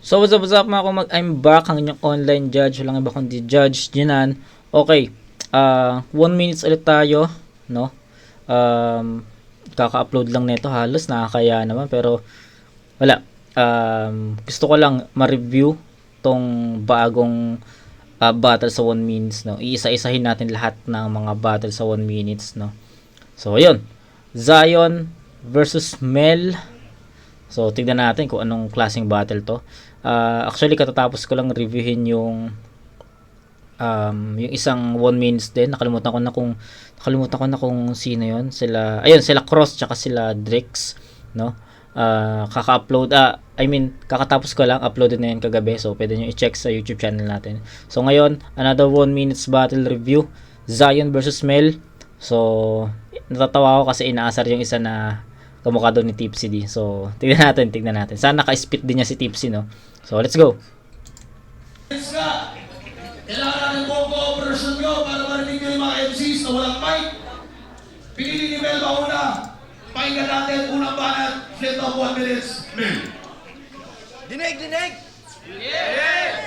So what's up, what's up mga kumag, I'm back, ang inyong online judge, walang iba kundi Judge Jinan. Okay, ah one minutes ulit tayo, no? Um, kaka-upload lang nito halos, nakakaya naman, pero wala. Um, gusto ko lang ma-review tong bagong ah, battle sa 1 minutes, no? Iisa-isahin natin lahat ng mga battle sa 1 minutes, no? So, ayun. Zion versus Mel. So, tignan natin kung anong klaseng battle to. Ah, actually, katatapos ko lang reviewin yung um, yung isang 1 minutes din. Nakalimutan ko na kung nakalimutan ko na kung sino yon Sila, ayun, sila Cross tsaka sila Drix, no? Ah, kaka-upload, ah, I mean, kakatapos ko lang, uploaded na yun kagabi. So, pwede nyo i-check sa YouTube channel natin. So, ngayon, another 1 minutes battle review. Zion versus Mel. So, natatawa ako kasi inaasar yung isa na kamukha doon ni Tipsy D. So, tignan natin, tignan natin. Sana naka-spit din niya si Tipsy, no? So, let's go. nga, kailangan ng buong cooperation nyo para marinig nyo yung mga MCs na walang mic. Pinili ni Mel mauna. Pakinggan natin unang banat, flip of 1 minutes. Mel. Dinig, dinig! Yes!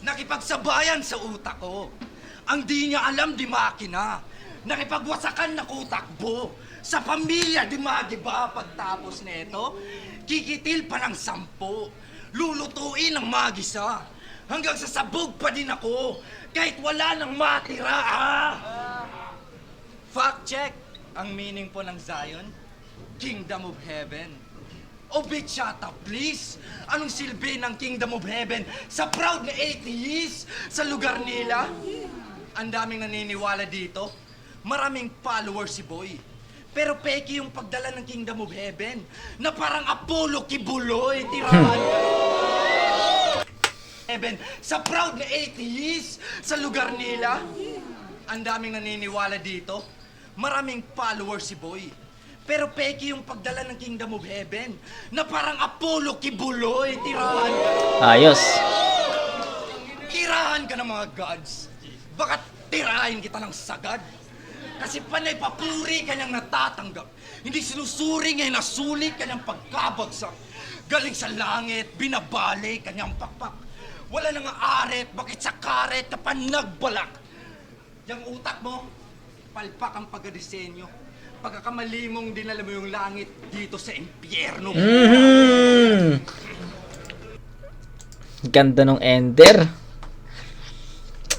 Nakipagsabayan sa utak ko. Ang di niya alam, di makina. Nakipagwasakan na kutakbo. Sa pamilya, di magiba pagtapos nito. Kikitil pa ng sampo. Lulutuin ng magisa. Hanggang sa sabog pa din ako. Kahit wala nang matira, ah! Fact check. Ang meaning po ng Zion, Kingdom of Heaven. O Bichata, please! Anong silbi ng Kingdom of Heaven sa proud na atheist sa lugar nila? Ang daming naniniwala dito. Maraming followers si Boy. Pero peki yung pagdala ng Kingdom of Heaven na parang Apollo Kibuloy, tirahan Heaven sa proud na atheist sa lugar nila. Ang daming naniniwala dito. Maraming followers si Boy. Pero peki yung pagdala ng Kingdom of Heaven na parang Apollo Kibuloy, tirahan. Ayos. Tirahan ka ng mga gods. Baka tirahin kita ng sagad. Kasi panay papuri kanyang natatanggap. Hindi sinusuri ngayon nasulit kanyang pagkabagsak. Galing sa langit, binabali kanyang pakpak. Wala nang aret, bakit sa karet ka pa nagbalak? Yang utak mo, palpak ang pagkadisenyo. Pagkakamali mong dinala mo yung langit dito sa impyerno. Mhm. Ganda ng ender.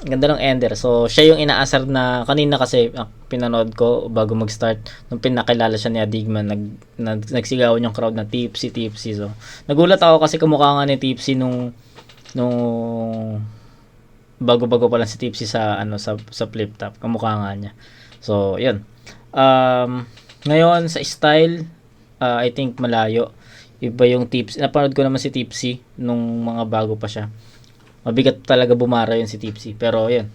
Ganda ng ender. So, siya yung inaasar na kanina kasi ah, pinanood ko bago mag-start nung pinakilala siya ni Adigman nag, nag nagsigawan yung crowd na tipsy tipsy. So, nagulat ako kasi kumukha nga ni Tipsy nung nung bago-bago pa lang si Tipsy sa ano sa sa flip top. Kamukha nga niya. So, 'yun. Um, ngayon sa style ah, I think malayo. Iba yung Tipsy. Napanood ko naman si Tipsy nung mga bago pa siya. Mabigat talaga bumara yun si Tipsy. Pero, yun.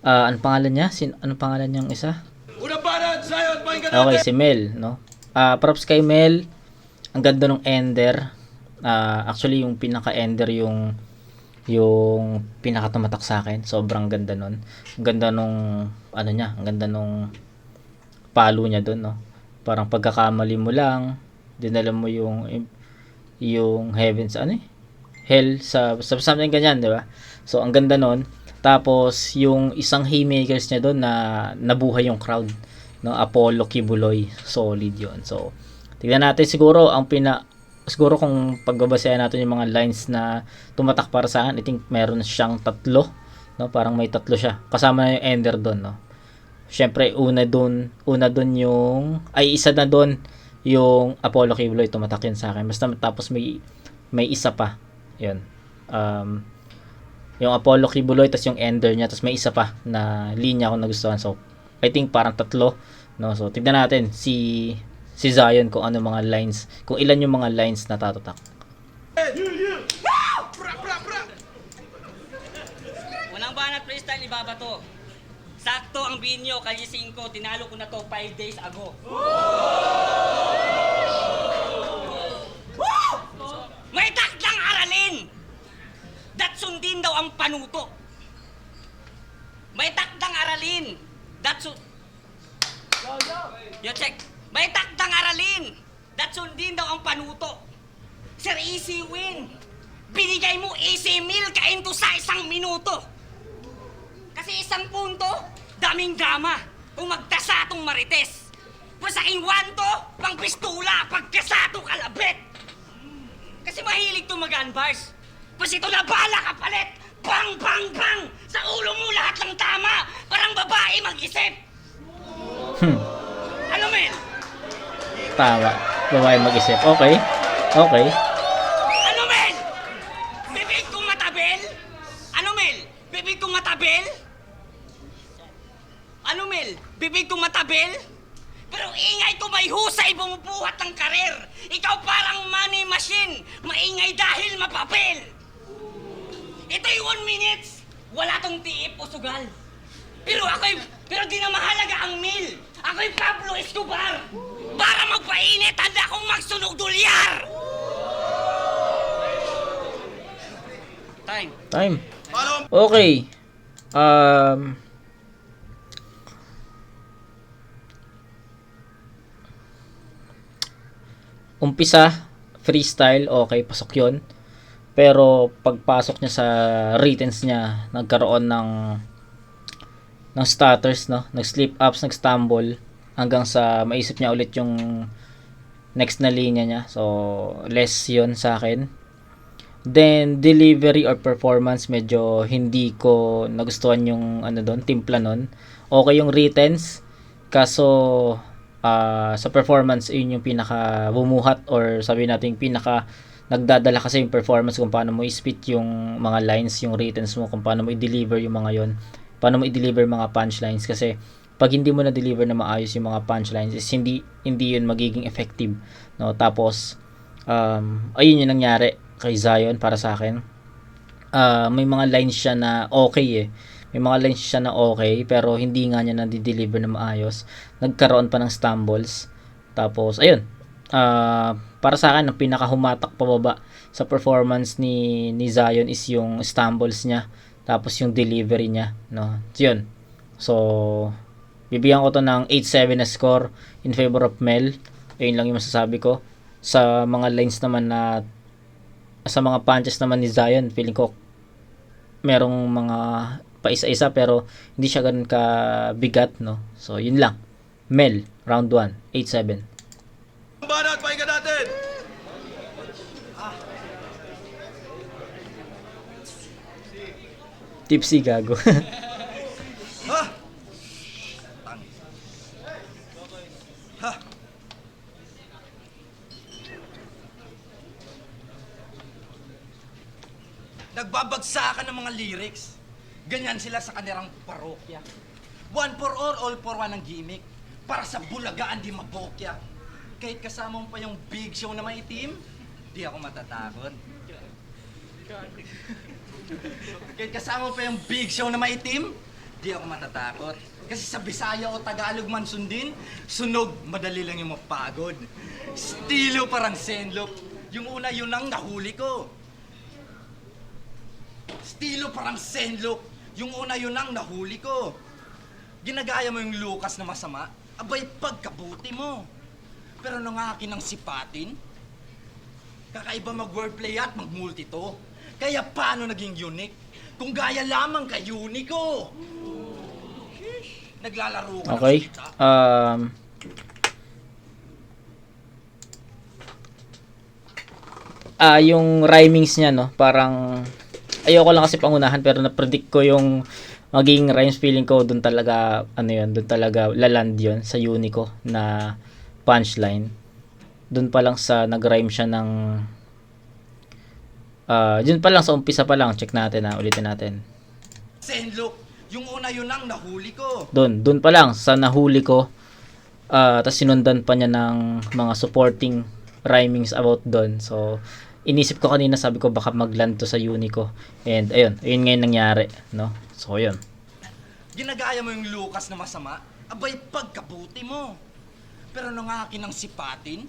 Ah, ano pangalan niya? Sin ano pangalan niyang isa? Okay, si Mel, no? Ah, props kay Mel. Ang ganda ng ender. Ah, actually yung pinaka-ender yung yung pinaka tumatak sa akin. Sobrang ganda nun. Ang ganda nung ano niya, ang ganda nung palo niya doon, no? Parang pagkakamali mo lang, dinala mo yung yung heavens ano eh? Hell sa, sa something ganyan, di ba? So ang ganda nun. Tapos yung isang haymakers niya doon na nabuhay yung crowd no? Apollo Kibuloy solid yon so tignan natin siguro ang pina siguro kung pagbabasehan natin yung mga lines na tumatak para sa akin I think meron siyang tatlo no? Parang may tatlo siya. Kasama na yung ender doon no? Syempre una doon una doon yung ay isa na doon yung Apollo Kibuloy tumatak yun sa akin. Basta tapos may may isa pa. Yun. Um yung Apollo Kibuloy tas yung Ender niya tas may isa pa na linya ako nagustuhan so I think parang tatlo no so tignan natin si si Zion kung ano mga lines kung ilan yung mga lines na tatatak Unang banat freestyle, ibaba to. Sakto ang binyo, kalising ko, tinalo ko na to 5 days ago. May takdang aralin! Dat sundin daw ang panuto. May takdang aralin! Dat su... Yo, check. May takdang aralin! Dat sundin daw ang panuto. Sir Easy win! binigay mo easy meal kainto sa isang minuto. Kasi isang punto, daming drama. Kung magtasatong marites. Pasaking wanto, pang pistula, pagkasato kalabit. Kasi mahilig to mag-unbars. Pas ito na bala ka palit. Bang, bang, bang! Sa ulo mo lahat lang tama. Parang babae mag-isip. Ano, men? Tama. Babae mag-isip. Okay. Okay. Time. Okay. Um, umpisa, freestyle, okay, pasok yon Pero pagpasok niya sa writtens niya, nagkaroon ng ng stutters, no? Nag-slip ups, nag-stumble hanggang sa maisip niya ulit yung next na linya niya. So, less yon sa akin. Then, delivery or performance, medyo hindi ko nagustuhan yung ano doon, timpla nun. Okay yung writtens, kaso ah, sa performance, yun yung pinaka bumuhat or sabi natin pinaka nagdadala kasi yung performance kung paano mo i-spit yung mga lines, yung writtens mo, kung paano mo i-deliver yung mga yon paano mo i-deliver mga punchlines kasi pag hindi mo na deliver na maayos yung mga punchlines is hindi hindi yun magiging effective no? Tapos um, ayun yung nangyari kay Zion para sa akin. Ah, may mga lines siya na okay eh. May mga lines siya na okay pero hindi nga niya na-deliver na maayos. Nagkaroon pa ng stumbles. Tapos ayun. Ah, para sa akin ang pinakahumatak pababa sa performance ni ni Zion is yung stumbles niya tapos yung delivery niya no? So yun. So bibigyan ko to ng 8-7 na score in favor of Mel. Ayun lang yung masasabi ko. Sa mga lines naman na sa mga punches naman ni Zion feeling ko merong mga paisa-isa pero hindi siya ganun ka bigat no? So yun lang. Mel round 1 8-7 Banat, pakinggan natin! tipsy gago Ha? Tang. Ha? Nagbabagsakan ng mga lyrics. Ganyan sila sa kanilang parokya. One for all, all for one ang gimmick. Para sa bulagaan di mabokya. Kahit kasama mo pa yung big show na maitim, di ako matatakot. Kahit kasama mo pa yung big show na maitim, di ako matatakot. Kasi sa Bisaya o Tagalog man sundin, sunog, madali lang yung mapagod. Stilo parang senlok. Yung una, yun ang nahuli ko. Stilo parang senlok. Yung una, yun ang nahuli ko. Ginagaya mo yung Lucas na masama, abay pagkabuti mo. Pero nung akin ang sipatin, kakaiba mag-wordplay at mag-multi to. Kaya paano naging unique? Kung gaya lamang kay Unico. Naglalaro ka Okay. ng. Um, ah, yung rhymings niya, no, parang, ayoko lang kasi pangunahan, pero na-predict ko yung magiging rhymes feeling ko, dun talaga, ano yun, dun talaga laland yun sa Unico na punchline. Dun pa lang sa nag-rhyme siya ng, ah, dun pa lang sa umpisa pa lang, check natin ha, ulitin natin. Senlok. Yung una yun ang nahuli ko. Doon, doon pa lang sa nahuli ko. ah tapos sinundan pa niya ng mga supporting rhymings about doon. So, inisip ko kanina, sabi ko baka magland to sa Unico. And ayun, ayun ngayon nangyari, no? So, ayun. Ginagaya mo yung Lucas na masama, abay pagkabuti mo. Pero nung akin ang sipatin,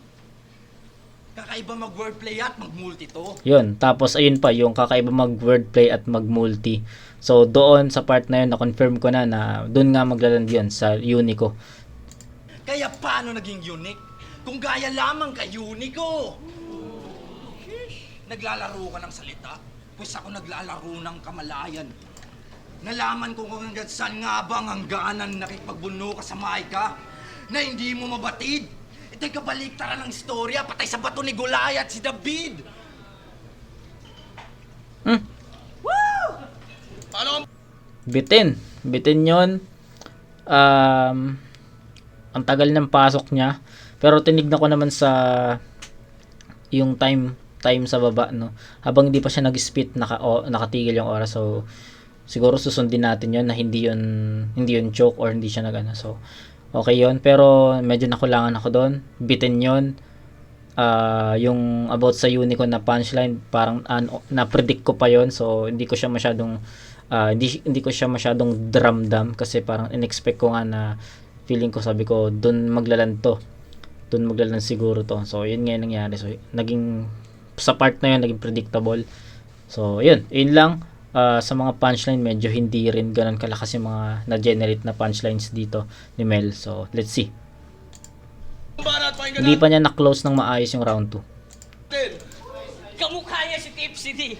kakaiba mag-wordplay at mag-multi to. Yun, tapos ayun pa, yung kakaiba mag wordplay at mag multi. So, doon sa part na yun, na-confirm ko na na doon nga maglaland yun sa Unico. Kaya paano naging unique? Kung gaya lamang kay Unico. Sheesh. Naglalaro ka ng salita, pues ako naglalaro ng kamalayan. Nalaman ko kung hanggang saan nga bang hangganan nakipagbuno ka sa Maika na hindi mo mabatid. Ito'y kabaliktaran ng istorya, patay sa bato ni Goliath si David. Hmm. Paano Bitin. Bitin yon Um, ang tagal ng pasok niya. Pero tinignan ko naman sa yung time time sa baba no? Habang hindi pa siya nag-spit naka o, nakatigil yung oras. So siguro susundin natin yon na hindi yon hindi yon joke or hindi siya nagana so okay yon pero medyo nakulangan ako doon bitin yon Ah, yung about sa unicorn na punchline parang ano, na-predict ko pa yon so hindi ko siya masyadong ah, hindi hindi ko siya masyadong dramdam kasi parang in-expect ko nga na feeling ko sabi ko doon maglalan to doon maglalan siguro to. So yun nga nangyari. So naging sa part na yun naging predictable so yun yun lang Ah, sa mga punchline medyo hindi rin ganun kalakas yung mga na-generate na punchlines dito ni Mel so let's see hindi pa niya na-close ng maayos yung round 2 natin. Kamukha niya si Tipsy D.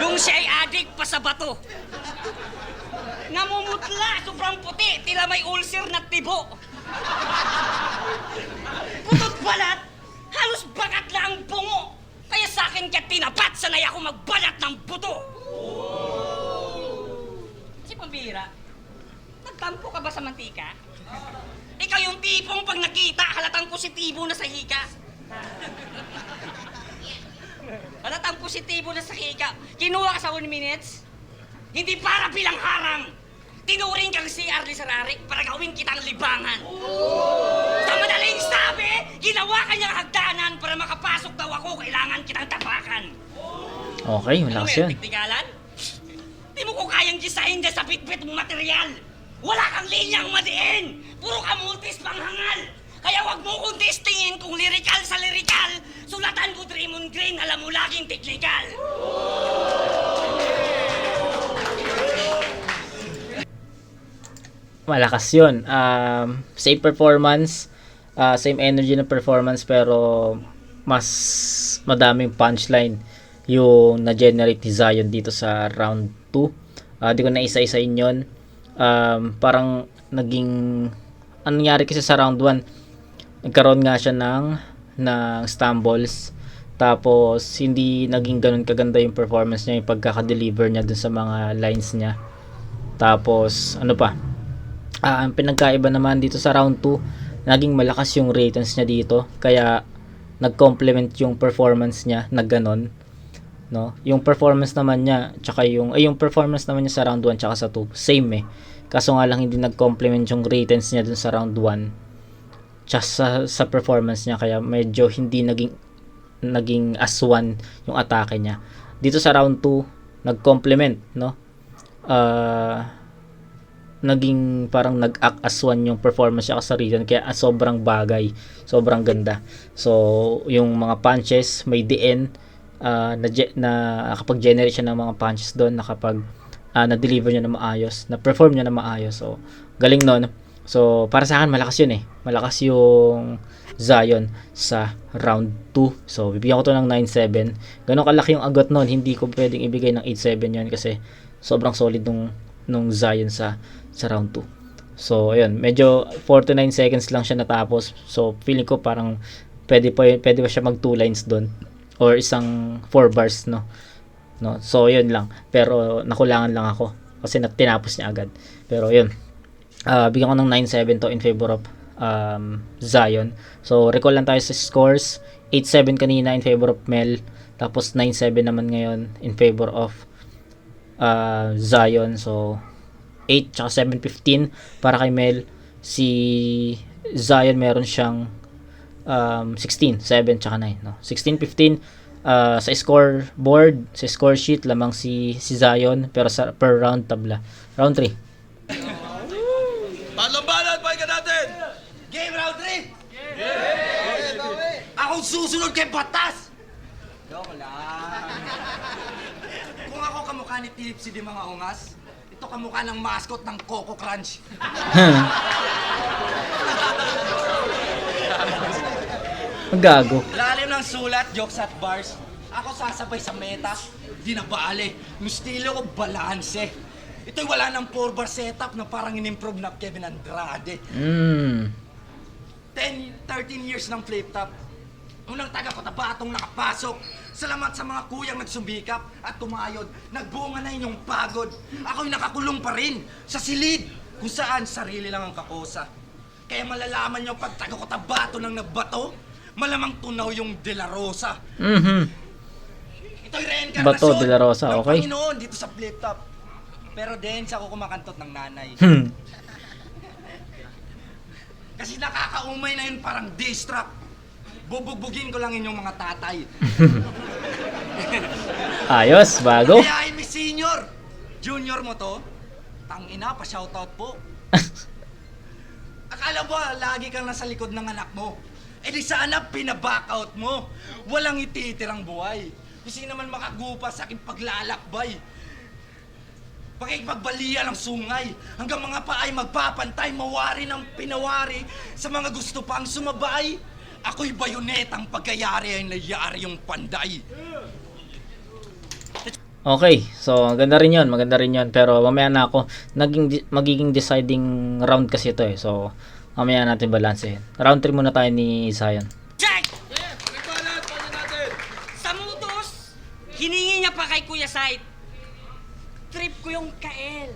Nung siya ay adik pa sa bato. Namumutla, sobrang puti, tila may ulcer na tibo. Putot balat, halos bagat na ang bungo. Kaya sa akin kaya tinapat, sanay ako magbalat ng buto. Si Pambira, nagtampo ka ba sa mantika? Ikaw yung tipong pag nakita, halatang positibo na sa hika. Halatang positibo na sa hika. Kinuha ka sa 1 minutes? Hindi para bilang harang. Tinuring kang CR ni Sararik para gawin kitang libangan. Sa madaling sabi, ginawa ka niyang hagdanan para makapasok daw ako, kailangan kitang tapakan. okay Ano malakas may yun tiktigalan? Di mo ko kayang gisahin dyan sa bitbit mong material. Wala kang linyang madiin. Puro ka multis panghangal. Kaya wag mo kong testingin kung lirikal sa lirikal. Sulatan ko Draymond Green, alam mo laging teknikal. Malakas yun. Um, same performance, uh, same energy ng performance pero mas madaming punchline yung na-generate ni Zion dito sa round 2. Uh, di ko na isa-isain yun. Um, parang naging ang nangyari kasi sa round 1 nagkaroon nga siya ng ng stumbles tapos hindi naging ganun kaganda yung performance niya yung pagkaka-deliver niya dun sa mga lines niya tapos ano pa Ah, ang pinagkaiba naman dito sa round 2, naging malakas yung ratings niya dito. Kaya nag-complement yung performance niya na ganon. No? Yung performance naman niya, tsaka yung ay yung performance naman niya sa round 1 tsaka sa 2, same eh. Kaso nga lang hindi nag-complement yung ratings niya dun sa round 1 tsaka sa, sa performance niya kaya medyo hindi naging naging aswan yung atake niya. Dito sa round 2, nag-complement, no? Ah naging parang nag-act as one yung performance niya sa region kaya ah, sobrang bagay sobrang ganda. So yung mga punches may DN uh, na, ge- na kapag generate siya ng mga punches doon nakapag uh, na-deliver niya na maayos na-perform niya na maayos. So galing nun. So para sa akin malakas yun eh. Malakas yung Zion sa round 2 so bibigyan ko to ng 9-7 ganun kalaki yung agot nun. Hindi ko pwedeng ibigay ng 8-7 yun kasi sobrang solid nung nung Zion sa sa round 2. So, ayun, medyo 49 seconds lang siya natapos. So, feeling ko parang pwede pa pwede pa siya mag two lines doon or isang 4 bars, no. No. So, yun lang. Pero nakulangan lang ako kasi natinapos niya agad. Pero yun. Uh, bigyan ko ng 9-7 to in favor of um, Zion. So, recall lang tayo sa scores. 8-7 kanina in favor of Mel. Tapos 9-7 naman ngayon in favor of uh, Zion. So, 8 tsaka 7.15 para kay Mel. Si Zion meron siyang um, 16, 7 tsaka 9. No? 16.15 uh, sa score board, sa score sheet lamang si si Zion pero sa per round tabla. Round 3. Paano banat? Pakinggan natin. Game round 3! Ako susunod kay Batas! Joke lang. Kung ako kamukha ni Tipsy di mga ungas, ito kamukha ng mascot ng Coco Crunch. Ang gago. Lalim ng sulat, jokes at bars. Ako sasabay sa meta, di na baale. Yung estilo ko, balanse. Ito'y wala ng 4-bar setup na parang in-improve na Kevin Andrade. Mm. 10, 13 years ng flip top. Unang taga Cotabatong nakapasok. Salamat sa mga kuyang nagsumikap at tumayod. Nagbunga na inyong pagod. Ako'y nakakulong pa rin sa silid kung saan sarili lang ang kakosa. Kaya malalaman nyo pag taga Cotabato nang nagbato, malamang tunaw yung De La Rosa. Mhm. Ito'y reincarnation Bato De La Rosa, ng okay. Panginoon dito sa flip top. Pero din sa ako kumakantot ng nanay. Hmm. Kasi nakakaumay na yun parang distract. Bubugbugin ko lang inyong mga tatay. Ayos, bago. Kaya ay mi senior. Junior mo to? Tangina, pa shoutout po. Akala mo, lagi kang nasa likod ng anak mo. Eh di sana pinaback out mo. Walang ititirang buhay. Kasi naman makagupa sa aking paglalakbay. Pakipagbalian ng sungay hanggang mga paay magpapantay, mawari ng pinawari sa mga gusto pang sumabay. Ako'y bayonetang pagkayari ay nayari yung panday. Okay, so maganda rin yun, maganda rin yun. Pero mamaya na ako, naging, magiging deciding round kasi ito eh. So, mamaya natin balansehin. Round 3 muna tayo ni Zion. Check! Sa mutos, hiningi niya pa kay Kuya Said. Trip ko yung kael.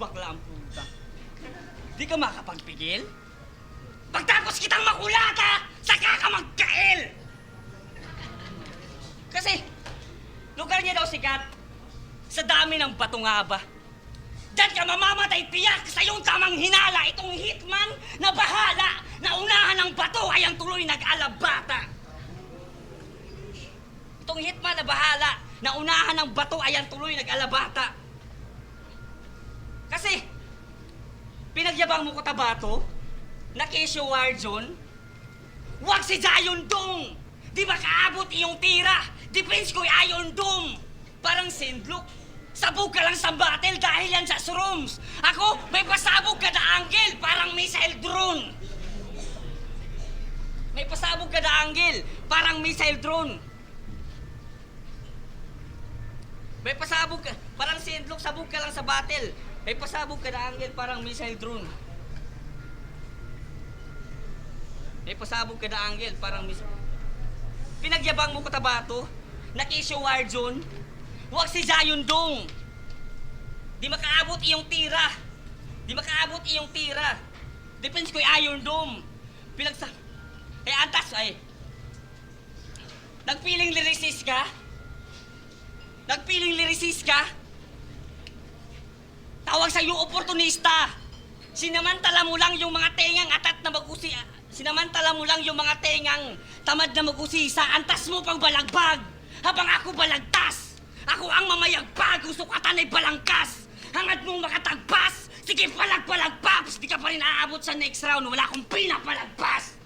Bakla ang puta. Di ka makapagpigil? Pagtapos kitang makulata, saka ka magkael! Kasi, lugar niya daw sikat. Sa dami ng bato nga ba? Diyan ka mamamatay piyak sa iyong tamang hinala itong hitman na bahala na unahan ng bato ay ang tuloy nag-alabata. Itong hitman na bahala na unahan ng bato ay ang tuloy nag-alabata. Kasi, pinagyabang mo ko tabato, na Kesyo Warzone, wag si Zion Dong! Di ba kaabot iyong tira? Defense ko'y Iron Dome! Parang sendlock. Sabog ka lang sa battle dahil yan sa shrooms. Ako, may pasabog ka na angle, parang missile drone. May pasabog ka na angle, parang missile drone. May pasabog ka, parang sendlock, sabog ka lang sa battle. May pasabog ka na angle, parang missile drone. May pasabog ka na angle, parang missile... Pinagyabang mo ko tabato, nakisyo war zone, huwag si Zion Dong. Di makaabot iyong tira. Di makaabot iyong tira. Defense ko'y Iron Dome. Pinagsa... Eh, antas ay. Nagpiling lyricist ka? Nagpiling lyricist ka? Tawag sa iyo oportunista. Sinamantala mo lang yung mga tengang atat na magusi. Sinamantala mo lang yung mga tengang tamad na magusisa. Antas mo pang balagbag. Habang ako balagtas. Ako ang mamayagpag. Gusto katan ay balangkas. Hangad mong makatagpas. Sige, palag-palagpaps. Di ka pa rin aabot sa next round. Wala akong pinapalagpas.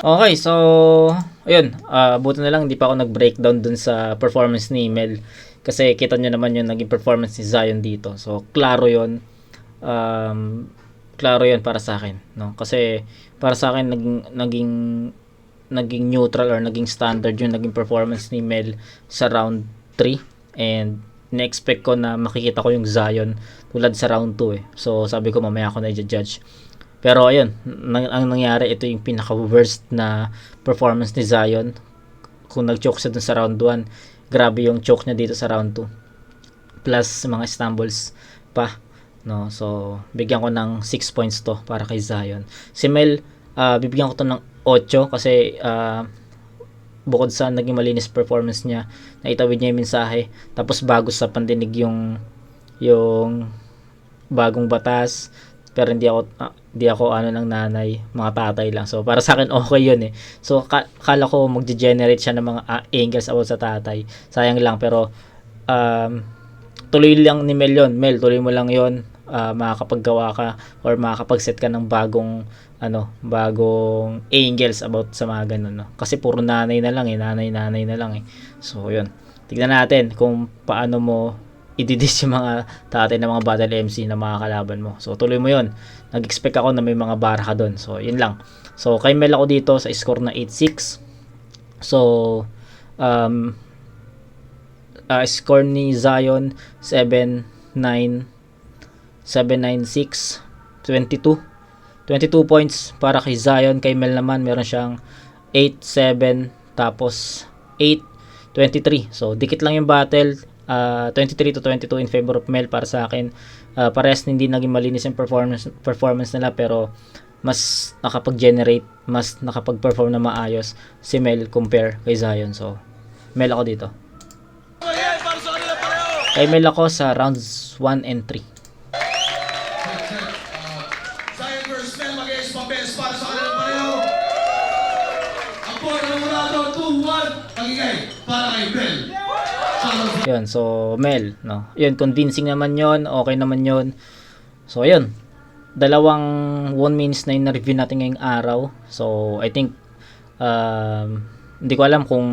Okay, so, ayun, ah buti na lang hindi pa ako nag-breakdown dun sa performance ni Mel. Kasi kita nyo naman yung naging performance ni Zion dito. So, klaro yon um, klaro yon para sa akin. No? Kasi, para sa akin, naging, naging, naging neutral or naging standard yung naging performance ni Mel sa round 3. And, na-expect ko na makikita ko yung Zion tulad sa round 2 eh. So, sabi ko mamaya ako na i-judge. Pero ayun, nang, ang nangyari, ito yung pinaka-worst na performance ni Zion. Kung nag-choke siya dun sa round 1, grabe yung choke niya dito sa round 2. Plus mga stumbles pa. No? So, bigyan ko ng 6 points to para kay Zion. Si Mel, ah, bibigyan ko to ng 8 kasi ah, bukod sa naging malinis performance niya, naitawid niya yung mensahe. Tapos bago sa pandinig yung yung bagong batas pero hindi ako hindi ako ano ng nanay, mga tatay lang. So para sa akin okay 'yun eh. So ka- kala ko magge-generate siya ng mga ah, angles about sa tatay. Sayang lang pero um, tuloy lang ni Mel 'yon. Mel, tuloy mo lang 'yon. Ah, makakapaggawa ka or makakapag-set ka ng bagong ano, bagong angles about sa mga ganun, no? Kasi puro nanay na lang eh, nanay-nanay na lang eh. So, 'yun. Tignan natin kung paano mo ididis yung mga dati na mga battle MC na mga kalaban mo. So tuloy mo yun. Nag-expect ako na may mga bara ka doon. So yun lang. So kay Mel ako dito sa score na 8-6. So um, uh, score ni Zion 7-9 796 22 22 points para kay Zion. Kay Mel naman meron siyang 8-7 tapos 8-23 so dikit lang yung battle. Uh, 23 to 22 in favor of Mel para sa akin. Uh, parehas hindi naging malinis yung performance, performance nila pero mas nakapag-generate mas nakapag-perform na maayos si Mel compare kay Zion. So Mel ako dito. Pareho. kay Mel ako sa rounds 1 and 3 Yun, so Mel, no. Yun, convincing naman yon okay naman yon So, yun. Dalawang 1 minutes na yung na-review natin ngayong araw. So, I think, um, hindi ko alam kung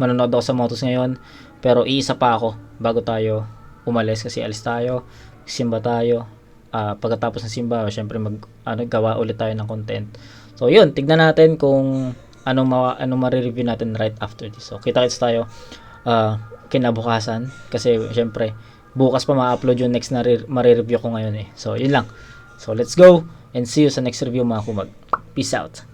manonood ako sa Motos ngayon. Pero iisa pa ako bago tayo umalis kasi alis tayo, simba tayo. Ah, pagkatapos ng simba, syempre mag ano gawa ulit tayo ng content. So, yun, tignan natin kung ano ma ano ma-review natin right after this. So, kita-kits tayo ah, kinabukasan kasi syempre bukas pa ma-upload yung next na re- ma-review ko ngayon eh. So, yun lang. So, let's go and see you sa next review mga kumag. Peace out.